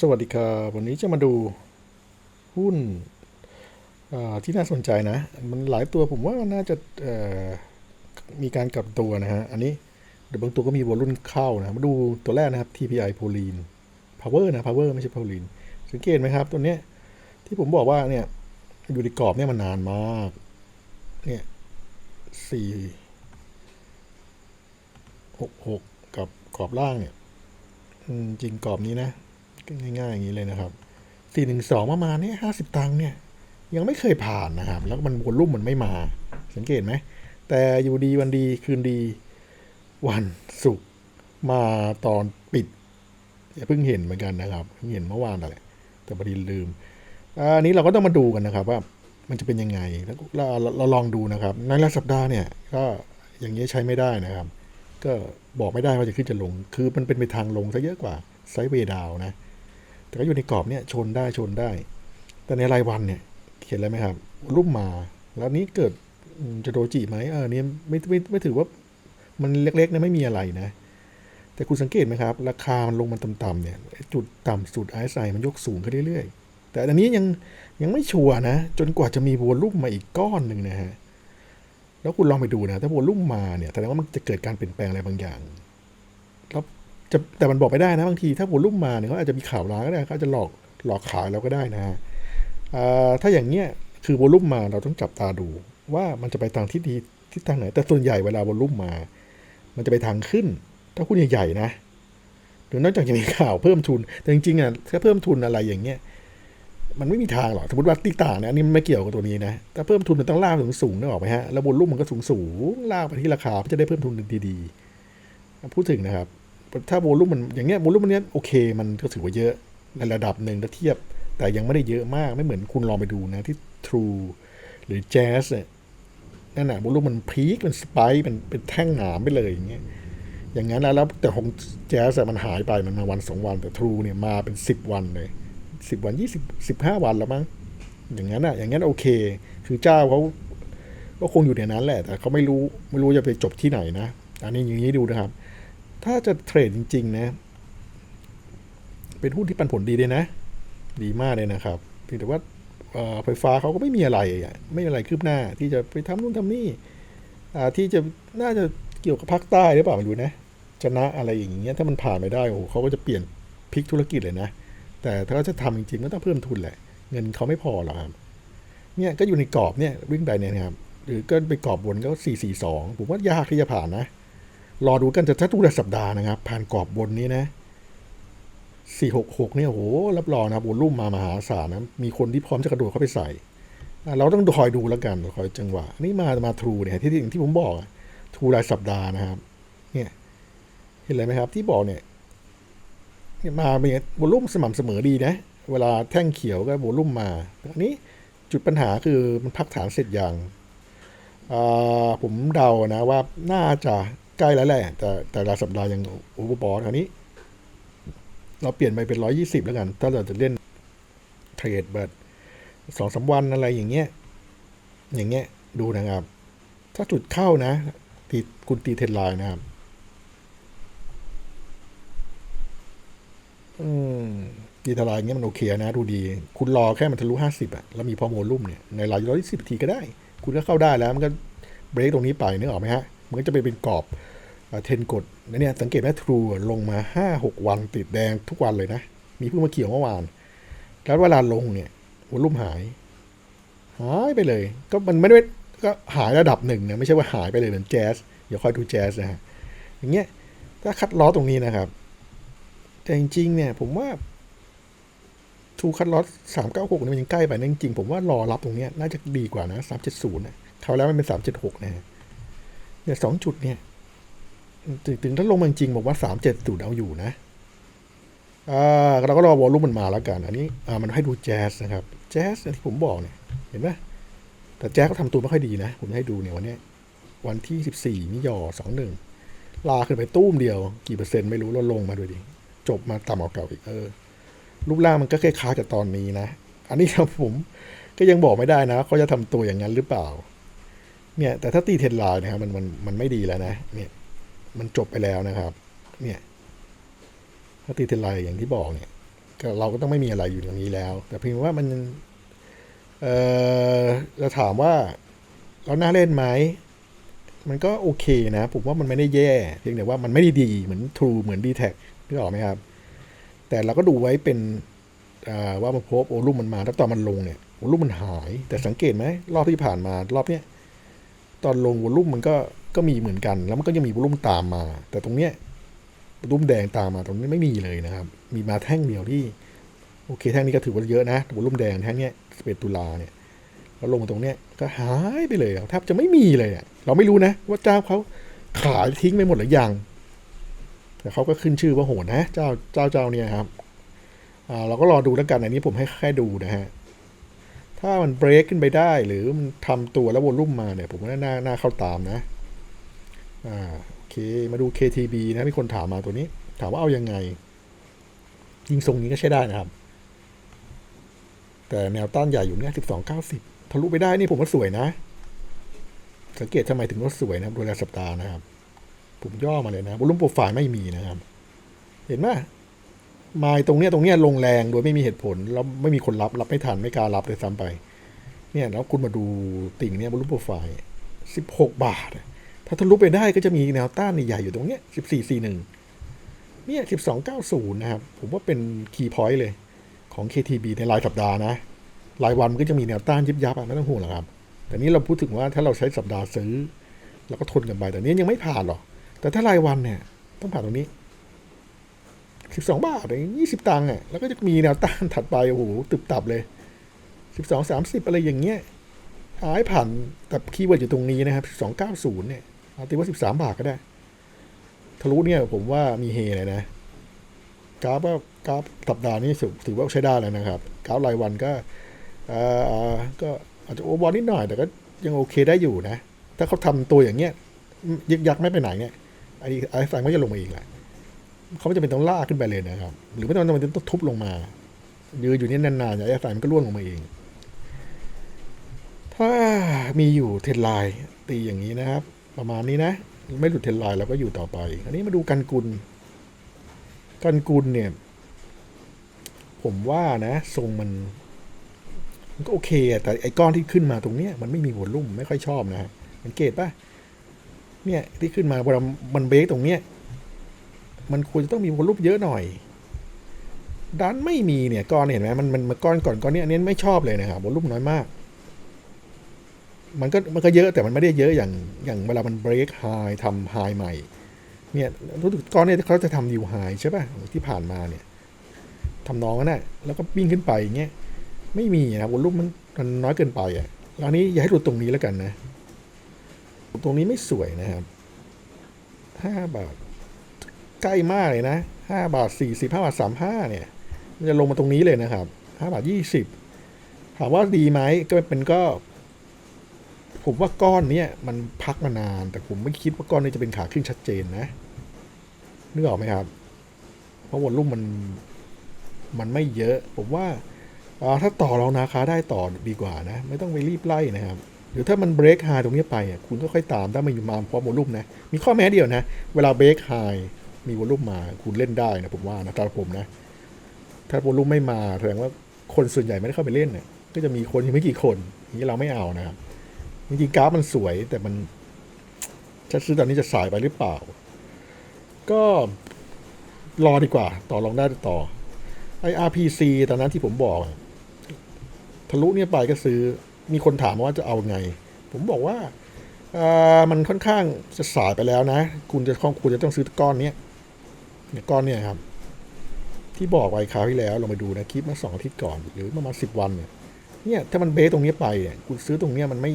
สวัสดีครับวันนี้จะมาดูหุ้นที่น่าสนใจนะ มันหลายตัวผมว่าน่าจะมีการกลับตัวนะฮะ อันนี้เดี๋ยวบางตัวก็มีวอลุ่นเข้านะ มาดูตัวแรกนะครับ TPI โพลีน Power นะ Power ไม่ใช่ p o l i n สังเกตไหมครับ ตัวเนี้ยที่ผมบอกว่าเนี่ยอยู่ในกรอบเนี่ยมันนานมาก เนี่ยสี่หกหกกับกรอบล่างเนี่ยจริงกรอบนี้นะ ง่ายๆอย่างนี้เลยนะครับ412ประมาณนี้50ตังค์เนี่ย ยังไม่เคยผ่านนะครับ แล้วมันวอลุ่มมันไม่มา สังเกตไหม แต่อยู่ดีวันดีคืนดีวันศุกร์มาตอนปิดเพิ่งเห็นเหมือนกันนะครับเพิ่งเห็นเมื่อวานนั่แต่พอดีลืมอันนี้เราก็ต้องมาดูกันนะครับ ว่ามันจะเป็นยังไงแล้วเราเราลองดูนะครับ ในรายสัปดาห์เนี่ย ก็อย่างนี้ใช้ไม่ได้นะครับ ก็บอกไม่ได้ว่าจะขึ้นจะลง คือมันเป็นไปทางลงซะเยอะกว่าไซด์เวย์ดาวนะ แต่ก็อยู่ในกรอบเนี่ยชนได้ชนได้ แต่ในรายวันเนี่ยเขียนอะไรไหมครับรุ่มมา แล้วนี้เกิดจะโดจิไหมเออเนี่ยไม่ไม่ไม่ถือว่ามันเล็กๆนะไม่มีอะไรนะ แต่คุณสังเกตไหมครับ ราคามันลงมาต่ำๆเนี่ย จุดต่ำสุดไอซ์ไซมันยกสูงขึ้นเรื่อยๆ แต่อันนี้ยังยังไม่ชัวร์นะ จนกว่าจะมีวอลลุ่มมาอีกก้อนหนึ่งนะฮะแล้วคุณลองไปดูนะ ถ้าวอลลุ่มมาเนี่ยแสดงว่ามันจะเกิดการเปลี่ยนแปลงอะไรบางอย่าง จะแต่มันบอกไม่ได้นะบางทีถ้าวอลุ่มมาเนี่ยเขาอาจจะมีข่าวร้ายก็ได้เขาอาจจะหลอกหลอกขายเราก็ได้นะฮะถ้าอย่างเนี้ยคือวอลุ่มมาเราต้องจับตาดู ว่ามันจะไปทางที่ดีทิศทางไหน แต่ส่วนใหญ่เวลาวอลุ่มมา มันจะไปทางขึ้น ถ้าหุ้นใหญ่ๆนะหรือนอกจากจะมีข่าวเพิ่มทุน แต่จริงๆอะถ้าเพิ่มทุนอะไรอย่างเงี้ยมันไม่มีทางหรอกสมมติว่าติ๊กต่างเนี่ยอันนี้มันไม่เกี่ยวกับตัวนี้นะถ้าเพิ่มทุนมันต้องลากถึงสูงนึกออกไหมฮะแล้วบนรุ่มมันก็สูงสูงลากไปที่ราคาเพื่อจะได้เพิ่มทุนดีๆพูดถึงนะครับ ถ้าโวลุ่มมันอย่างเงี้ยโวลุ่มมันเนี้ยโอเค มันก็ถือว่าเยอะในระดับหนึ่งถ้าเทียบ แต่ยังไม่ได้เยอะมากไม่เหมือนคุณลองไปดูนะที่ True หรือ Jazz เนี่ยนั่นแหะโวลุ่มมันพีคมันสไปค์มันเป็นแท่งหนามไปเลยอย่างเงี้ยอย่างนั้นแล้วแล้วแต่ของ Jazz อะมันหายไปมันมาวันสองวันแต่ True เนี่ยมาเป็นสิบวันเลยสิบวันยี่สิบสิบห้าวันแล้วมั้งอย่างนั้นอะ อย่างนั้นโอเค คือเจ้าเขาก็คงอยู่ในนั้นแหละ แต่เขาไม่รู้ไม่รู้จะไปจบที่ไหนนะ อันนี้อย่างนี้ดูนะครับ ถ้าจะเทรดจริง ๆ นะ เป็นหุ้นที่ปันผลดีเลยนะ ดีมากเลยนะครับเพียงแต่ว่าไฟฟ้าเขาก็ไม่มีอะไร ไม่มีอะไรคืบหน้า ที่จะไปทำนู่นทำนี่ที่จะน่าจะเกี่ยวกับภาคใต้หรือเปล่าไม่รู้นะชนะอะไรอย่างเงี้ยถ้ามันผ่านไปได้โอ้โหเขาก็จะเปลี่ยนพลิกธุรกิจเลยนะ แต่ถ้าจะทำจริงๆก็ต้องเพิ่มทุนแหละ เงินเขาไม่พอหรอกครับเนี่ยก็อยู่ในกรอบเนี่ยวิ่งไปเนี่ยนะครับหรือก็ไปกรอบบนก็สี่สี่สองผมว่ายากที่จะผ่านนะ รอดูกันแต่ถ้าทุกสัปดาห์นะครับ ผ่านกรอบบนนี้นะสี่หกหกเนี่ยโอ้โหรับรองนะบวอลุ่มมามหาศาลนะมีคนที่พร้อมจะกระโดดเข้าไปใส่ เราต้องคอยดูแล้วกันคอยจังหวะ นี่มามาทรูเนี่ยที่ที่ที่ผมบอกทรูรายสัปดาห์นะครับ เนี่ยเห็นอะไรไหมครับที่บอกเนี่ยมาเป็นวอลุ่มสม่ำเสมอดีนะ เวลาแท่งเขียวก็วอลุ่มมาอันนี้จุดปัญหาคือมันพักฐานเสร็จอย่างผมเดานะว่าน่าจะ ใกล้แล้วแหละ แต่แต่ละสัปดาห์ยังโอเวอร์บอทคราวนี้ เราเปลี่ยนไปเป็นร้อยี่สิบแล้วกัน ถ้าเราจะเล่นเทรดแบบสองสาวันอะไรอย่างเงี้ย อย่างเงี้ย ดูนะครับ ถ้าจุดเข้านะตีคุณตีเทรนไลน์นะครับ อืมดีทลายอย่างเงี้ยมันโอเคนะ ดูดี คุณรอแค่มันทะลุห้าสิบอะแล้วมีพอโมลุ่มเนี่ย ในรายร้อยสิบทีก็ได้ คุณก็เข้าได้แล้วมันก็เบรกตรงนี้ไปนึกออกไหมฮะ มันก็จะไปเป็นกรอบเทนกดนะเนี่ยสังเกตไหมทรูลงมาห้าหกวันติดแดงทุกวันเลยนะ มีเพิ่งมาเขียวเมื่อวาน แล้วเวลาลงเนี่ยวอลุ่มหาย หายไปเลย ก็มันไม่ได้ก็หายระดับหนึ่งนะไม่ใช่ว่าหายไปเลยเหมือนแจ๊สเดี๋ยวค่อยดูแจ๊สนะฮะอย่างเงี้ยถ้าคัดล้อตรงนี้นะครับ แต่จริงๆเนี่ยผมว่าทูคัตลอสสามเก้าหกนี่มันยังใกล้ไปนะจริงๆผมว่ารอรับตรงเนี้ยน่าจะดีกว่านะสามเจ็ดศูนย์นะเขาแล้วมันเป็นสามเจ็ดหกนะฮะ เนี่ยสองจุดเนี่ยถึงถึงถ้าลงมาจริงบอกว่าสามเจ็ดศูนย์เอาอยู่นะอ่าเราก็รอวอลลุ่มมันมาแล้วกันอันนี้อ่ามันให้ดูแจ๊สนะครับ แจ๊สที่ผมบอกเนี่ย เห็นไหมแต่แจ๊สเขาทำตัวไม่ค่อยดีนะ ผมให้ดูเนี่ยวันนี้ วันที่สิบสี่มิยอสองหนึ่งลาขึ้นไปตู้มเดียว กี่เปอร์เซ็นต์ไม่รู้แล้วลงมาด้วยดิจบมาต่ำกว่าเก่าอีกเออรูปร่างมันก็คล้ายๆกับตอนนี้นะ อันนี้ครับผมก็ยังบอกไม่ได้นะเขาจะทำตัวอย่างนั้นหรือเปล่า เนี่ยแต่ถ้าตีเทรนไลน์นะครับมันมันมันไม่ดีแล้วนะเนี่ยมันจบไปแล้วนะครับ เนี่ยถ้าตีเทนไลน์อย่างที่บอกเนี่ยก็เราก็ต้องไม่มีอะไรอยู่ตรงนี้แล้ว แต่เพียงว่ามันเอ่อจะถามว่าเราน่าเล่นไหมมันก็โอเคนะ ผมว่ามันไม่ได้แย่เพียงแต่ว่ามันไม่ได้ดีเหมือน True เหมือน d t แท็กนึกออกไหมครับ แต่เราก็ดูไว้เป็นอ่าว่ามันพบโอลุ่มมันมาแล้วตอนมันลงเนี่ยโอลุ่มมันหาย แต่สังเกตไหมรอบที่ผ่านมารอบเนี้ย ตอนลงวอลุ่มมันก็ก็มีเหมือนกัน แล้วมันก็ยังมีวอลุ่มตามมา แต่ตรงเนี้ยวอลุ่มแดงตามมาตรงนี้ไม่มีเลยนะครับ มีมาแท่งเดียวที่ โอเคแท่งนี้ก็ถือว่าเยอะนะวอลุ่มแดงแท่งเนี้ยสเปตุลาเนี่ยแล้วลงมาตรงเนี้ยก็หายไปเลยแทบจะไม่มีเลยอะเราไม่รู้นะ ว่าเจ้าเขาขายทิ้งไปหมดหรือยังแต่เขาก็ขึ้นชื่อว่าโหดนะ เจ้าเจ้าเจ้าเนี่ยครับอ่าเราก็รอดูแล้วกันอันนี้ผมให้แค่ดูนะฮะ ถ้ามันเบรกขึ้นไปได้ หรือมันทำตัวแล้ววอลลุ่มมาเนี่ย ผมว่าน่าน่าเข้าตามนะ อ่าโอเค มาดู KTB นะมีคนถามมาตัวนี้ ถามว่าเอายังไง ยิงทรงนี้ก็ใช้ได้นะครับ แต่แนวต้านใหญ่อยู่เนี่ยสิบสองเก้าสิบทะลุไปได้นี่ผมว่าสวยนะ สังเกตทำไมถึงว่าสวยนะครับโดยรายสัปดาห์นะครับ ผมย่อมาเลยนะวอลุ่มโปรไฟล์ไม่มีนะครับ เห็นไหม มายตรงเนี้ยตรงเนี้ยลงแรงโดยไม่มีเหตุผลแล้วไม่มีคนรับรับไม่ทันไม่กล้ารับเลยซ้ำไป เนี่ยแล้วคุณมาดูติ่งเนี่ยบนรูปโปรไฟล์สิบหกบาท ถ้าทะลุไปได้ก็จะมีแนวต้านใหญ่อยู่ตรงเนี้ยสิบสี่สี่หนึ่งเนี่ยสิบสองเก้าศูนย์นะครับ ผมว่าเป็นคีย์พอยต์เลยของ KTB ในรายสัปดาห์นะ รายวันมันก็จะมีแนวต้านยิบยับไม่ต้องห่วงหรอกครับ แต่นี้เราพูดถึงว่าถ้าเราใช้สัปดาห์ซื้อเราก็ทนกันไปแต่นี้ยังไม่ผ่านหรอกแต่ถ้ารายวันเนี่ยต้องผ่านตรงนี้ สิบสองบาทเองยี่สิบตังค์อะแล้วก็จะมีแนวต้านถัดไปโอ้โหตึบตับเลยสิบสองสามสิบอะไรอย่างเงี้ยหายผ่านแต่คีย์เวิร์ดอยู่ตรงนี้นะครับสองเก้าศูนย์เนี่ยเอาตีว่าสิบสามบาทก็ได้ ทะลุเนี่ยผมว่ามีเฮเลยนะกราฟว่ากราฟสัปดาห์นี้ถือว่าใช้ได้แล้วนะครับกราฟรายวันก็อ่อก็อาจจะโอเวอร์บอลนิดหน่อย แต่ก็ยังโอเคได้อยู่นะ ถ้าเขาทำตัวอย่างเงี้ยยึกยักไม่ไปไหนเนี่ยไอ้ไอ้ไฟก็จะลงมาอีกแหละ เขาไม่จำเป็นต้องลากขึ้นไปเลยนะครับ หรือไม่ต้องจำเป็นต้องทุบลงมายืนอยู่นี่นานๆอย่าไอ้สายมันก็ร่วงลงมาเอง ถ้ามีอยู่เทนไลน์ตีอย่างนี้นะครับ ประมาณนี้นะ ไม่หลุดเทนไลน์เราก็อยู่ต่อไปอันนี้มาดูกันกุล กันกุลเนี่ย ผมว่านะทรงมันมันก็โอเคแต่ไอ้ก้อนที่ขึ้นมาตรงเนี้ยมันไม่มีวอลลุ่มไม่ค่อยชอบนะฮะสังเกตป่ะเนี่ยที่ขึ้นมาเวลามันเบรกตรงเนี้ย มันควรจะต้องมีวอลลุ่มเยอะหน่อยดันไม่มีเนี่ยก้อนเห็นไหมมันมันก้อนก่อนก้อนเนี้ยอันนี้ไม่ชอบเลยนะครับวอลลุ่มน้อยมาก มันก็มันก็เยอะแต่มันไม่ได้เยอะอย่างอย่างเวลามันเบรกไฮทำไฮใหม่เนี่ยรู้สึกก้อนเนี่ยเขาจะทำนิวไฮใช่ป่ะที่ผ่านมาเนี่ยทำน้องนั่นแหละแล้วก็วิ่งขึ้นไปอย่างเงี้ยไม่มีนะวอลลุ่มมันมันน้อยเกินไปอะแล้วอันนี้อย่าให้หลุดตรงนี้แล้วกันนะ ตรงนี้ไม่สวยนะครับห้าบาท ใกล้มากเลยนะห้าบาทสี่สิบห้าบาทสามห้าเนี่ยมันจะลงมาตรงนี้เลยนะครับห้าบาทยี่สิบถามว่าดีไหมก็เป็นก็ ผมว่าก้อนเนี้ยมันพักมานาน แต่ผมไม่คิดว่าก้อนนี้จะเป็นขาขึ้นชัดเจนนะนึกออกไหมครับ เพราะวอลลุ่มมันมันไม่เยอะ ผมว่าถ้าต่อรองราคาได้ต่อดีกว่านะ ไม่ต้องไปรีบไล่นะครับหรือถ้ามันเบรกไฮตรงนี้ไปอะคุณก็ค่อยตามถ้ามันอยู่มาพร้อมวอลลุ่มนะ มีข้อแม้เดียวนะ เวลาเบรกไฮ มีวอลลุ่มมาคุณเล่นได้นะผมว่านะตามผมนะ ถ้าวอลลุ่มไม่มาแสดงว่าคนส่วนใหญ่ไม่ได้เข้าไปเล่นเนี่ยก็จะมีคนที่ไม่กี่คนอย่างนี้เราไม่เอานะครับจริงๆกราฟมันสวยแต่มันจะซื้อตอนนี้จะสายไปหรือเปล่า ก็รอดีกว่า ต่อรองได้ต่อไอ RPC ตอนนั้นที่ผมบอกทะลุเนี่ยไปก็ซื้อมีคนถามว่าจะเอาไง ผมบอกว่าอ่ามันค่อนข้างจะสายไปแล้วนะ คุณจะต้องคุณจะต้องซื้อก้อนเนี้ย เนี่ยก้อนเนี่ยครับ ที่บอกไว้คราวที่แล้วเรามาดูนะคลิปมาสองอาทิตย์ก่อน หรือประมาณสิบวันเนี่ยเนี่ยถ้ามันเบสตรงนี้ไปเนี่ยคุณซื้อตรงเนี้ยมันไม่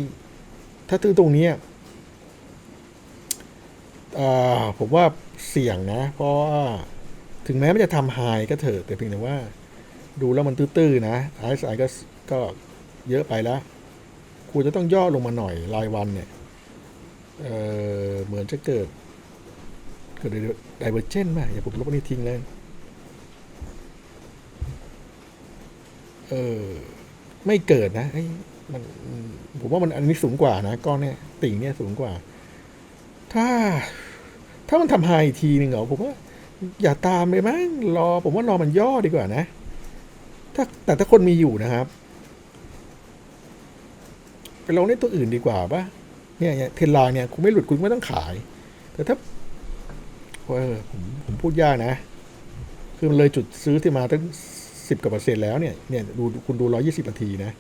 ถ้าซื้อตรงเนี้ยอ่าผมว่าเสี่ยงนะ เพราะว่าถึงแม้มันจะทำไฮก็เถอะแต่เพียงแต่ว่า ดูแล้วมันตื้อๆนะไอซ์ไอก็ก็เยอะไปแล้วควรจะต้องย่อลงมาหน่อยรายวันเนี่ยเออเหมือนจะเกิด กิดไดเวอร์เจนมาอย่าผมลบอันนี้ทิ้งเลย เออ ไม่เกิดนะไอ้มันผมว่ามันอันนี้สูงกว่านะก้อนเนี่ยติ่งเนี่ยสูงกว่า ถ้า ถ้ามันทำไฮอีกทีหนึ่งเหรอผมว่าอย่าตามเลยมั้งรอ ผมว่ารอมันย่อดีกว่านะ ถ้าแต่ถ้าคนมีอยู่นะครับ ไปลองในตัวอื่นดีกว่าปะเนี่ยเนี่ยเทนไลน์เนี่ยคุณไม่หลุดคุณไม่ต้องขาย แต่ถ้า เออผมผมพูดยากนะ คือมันเลยจุดซื้อที่มาตั้งสิบกว่าเปอร์เซ็นต์แล้วเนี่ยเนี่ยดูคุณดูร้อยี่สิบนาทีนะ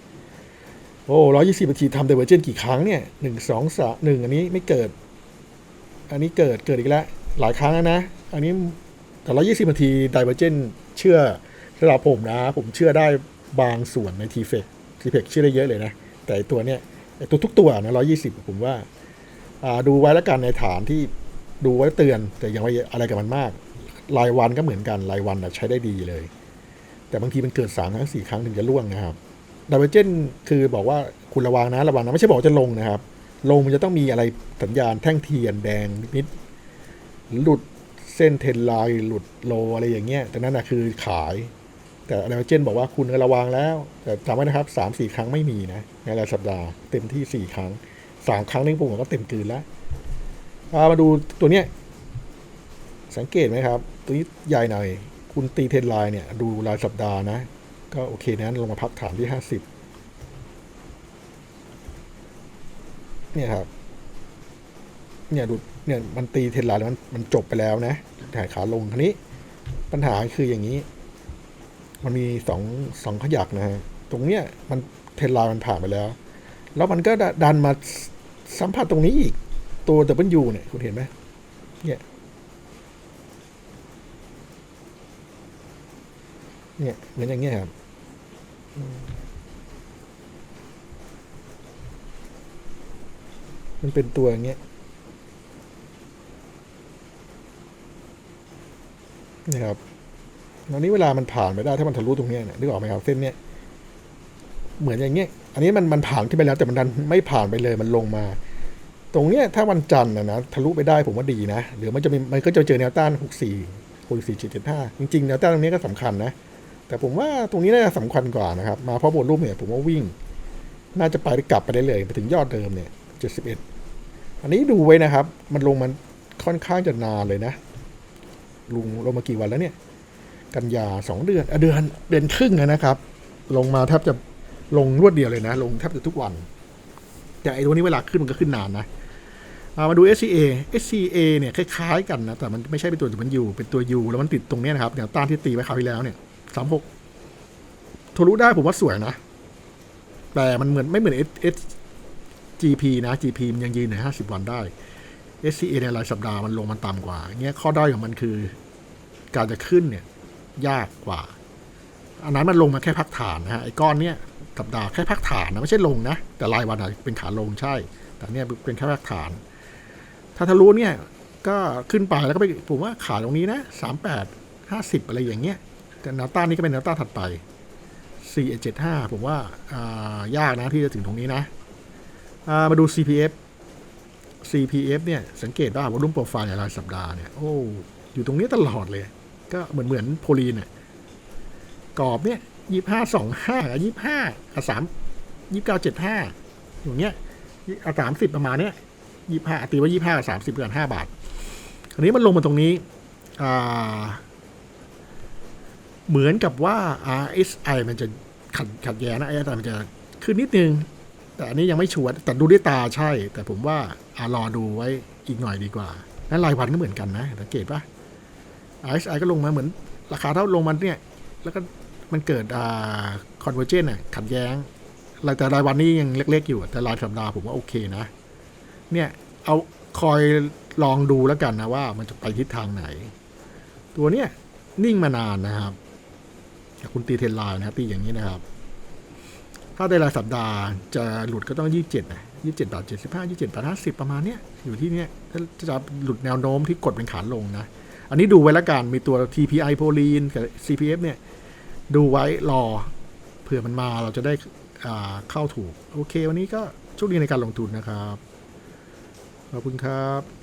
โอ้ร้อยี่สิบนาทีทำเดเวอร์เจนกี่ครั้งเนี่ยหนึ่งสองสามหนึ่งอันนี้ไม่เกิด อันนี้เกิดเกิดอีกแล้วหลายครั้งแล้วนะ อันนี้แต่ร้อยี่สิบนาทีไดเวอร์เจนเชื่อสำหรับผมนะ ผมเชื่อได้บางส่วนในทีเฟกทีเฟกเชื่อได้เยอะเลยนะ แต่ตัวเนี้ยตัวทุกตัวนะร้อยี่สิบผมว่าดูไว้แล้วกันในฐานที่ ดูไว้เตือน แต่ยังไม่อะไรกับมันมาก รายวันก็เหมือนกันรายวันใช้ได้ดีเลย แต่บางทีมันเกิดสามครั้งสี่ครั้งถึงจะล่วงนะครับดับเบิลเจนคือบอกว่าคุณระวังนะระวังนะไม่ใช่บอกจะลงนะครับ ลงมันจะต้องมีอะไรสัญญาณแท่งเทียนแดงนิดหลุดเส้นเทนไลน์หลุดโลอะไรอย่างเงี้ยแต่นั่นนะคือขาย แต่ดับเบิลเจนบอกว่าคุณระวังแล้ว แต่จำไว้นะครับสามสี่ครั้งไม่มีนะในรายสัปดาห์เต็มที่สี่ครั้งสามครั้งนี่ผมก็เต็มกืนแล้ว มาดูตัวเนี้ยสังเกตไหมครับ ตัวนี้ใหญ่หน่อย คุณตีเทนไลน์เนี่ย ดูรายสัปดาห์นะ ก็โอเคนะลงมาพักฐานที่ห้าสิบเนี่ยครับ เนี่ยดูเนี่ยมันตีเทนไลน์แล้วมันมันจบไปแล้วนะถ่ายขาลงทีนี้ ปัญหาคืออย่างนี้ มันมีสองสองขยักนะฮะตรงเนี้ยมันเทนไลน์มันผ่านไปแล้ว แล้วมันก็ดันมาสัมผัสตรงนี้อีก ตัว W เนี่ย คุณเห็นไหมเนี่ยเนี่ยเหมือนอย่างเงี้ยครับมันเป็นตัวอย่างเงี้ยนะครับตอนนี้เวลามันผ่านไปได้ถ้ามันทะลุตรงเนี้ยเนี่ยนึกออกไหมครับเส้นเนี้ยเหมือนอย่างเงี้ย อันนี้มันมันผ่านขึ้นไปแล้วแต่มันดันไม่ผ่านไปเลยมันลงมา ตรงเนี้ยถ้าวันจันทร์นะนะทะลุไปได้ผมว่าดีนะหรือมันจะมีมันก็จะเจอแนวต้าน 64 64 775จริงๆ แนวต้านตรงนี้ก็สำคัญนะ แต่ผมว่าตรงนี้น่าจะสำคัญกว่านะครับ มาเพราะบนรูปเนี่ยผมว่าวิ่ง น่าจะไปกลับไปได้เลยไปถึงยอดเดิมเนี่ย 71 อันนี้ดูไว้นะครับ มันลงมันค่อนข้างจะนานเลยนะลงลงมากี่วันแล้วเนี่ย กันยาสองเดือนเดือนเดือนครึ่งนะครับ ลงมาแทบจะลงรวดเดียวเลยนะ ลงแทบจะทุกวัน แต่ไอ้ตัวนี้เวลาขึ้นมันก็ขึ้นนานนะ มาดู SCA SCA เนี่ยคล้ายๆกันนะแต่มันไม่ใช่เป็นตัวมันอยู่เป็นตัว U แล้วมันติดตรงนี้นะครับแนวต้านที่ตีไว้คราวที่แล้วเนี่ยสามหกทะลุได้ผมว่าสวยนะ แต่มันเหมือนไม่เหมือน SGP นะ GP มันยังยืนในห้าสิบวันได้ SCA ในรายสัปดาห์มันลงมันต่ำกว่าเงี้ยข้อด้อยของมันคือ การจะขึ้นเนี่ย ยากกว่า อันนั้นมันลงมาแค่พักฐานนะฮะไอ้ก้อนเนี้ยสัปดาห์แค่พักฐานนะไม่ใช่ลงนะ แต่รายวันอะเป็นขาลงใช่ แต่เนี่ยเป็นแค่พักฐาน ถ้าทะลุเนี่ย ก็ขึ้นไปแล้วก็ไปผมว่าขาตรงนี้นะสามแปดห้าสิบอะไรอย่างเงี้ย แต่แนวต้านนี้ก็เป็นแนวต้านถัดไปสี่เจ็ดห้าผมว่าอ่ายากนะที่จะถึงตรงนี้นะอ่ามาดู CPF CPF เนี่ย สังเกตว่าวอลุ่มโปรไฟล์ในรายสัปดาห์เนี่ย โอ้ อยู่ตรงนี้ตลอดเลย ก็เหมือนเหมือนโพลีนเนี่ยกรอบเนี่ยยี่ห้าสองห้ายี่ห้าสามยี่เก้าเจ็ดห้าอย่างเงี้ยสามสิบประมาณเนี้ย ยี่ห้าตีว่ายี่ห้าสามสิบเกือนห้าบาทอันนี้มันลงมาตรงนี้เหมือนกับว่า RSI มันจะขัดขัดแย้งนะ RSI มันจะขึ้นนิดนึง แต่อันนี้ยังไม่ชัวร์แต่ดูด้วยตาใช่ แต่ผมว่าอารอดูไว้อีกหน่อยดีกว่า นั้นรายวันก็เหมือนกันนะสังเกตปะ RSI ก็ลงมาเหมือนราคาเท่าลงมันเนี่ย แล้วก็มันเกิดคอนเวอร์เจนอะขัดแย้งแต่รายวันนี้ยังเล็ก ๆ อยู่ แต่รายสัปดาห์ผมว่าโอเคนะ เนี่ย เอาคอยลองดูแล้วกันนะว่ามันจะไปทิศทางไหน ตัวเนี้ยนิ่งมานานนะครับคุณตีเทนไลน์นะตีอย่างนี้นะครับ ถ้าในรายสัปดาห์จะหลุดก็ต้องยี่สิบเจ็ดนะยี่สิบเจ็ดบาทเจ็ดสิบห้ายี่สิบเจ็ดบาทห้าสิบประมาณเนี้ยอยู่ที่เนี้ยถ้าจะหลุดแนวโน้มที่กดเป็นขาลงนะ อันนี้ดูไว้แล้วกันมีตัว TPI โพลีนกับ CPF เนี่ย ดูไว้รอเผื่อมันมาเราจะได้เข้าถูก โอเค วันนี้ก็โชคดีในการลงทุนนะครับ ขอบคุณครับ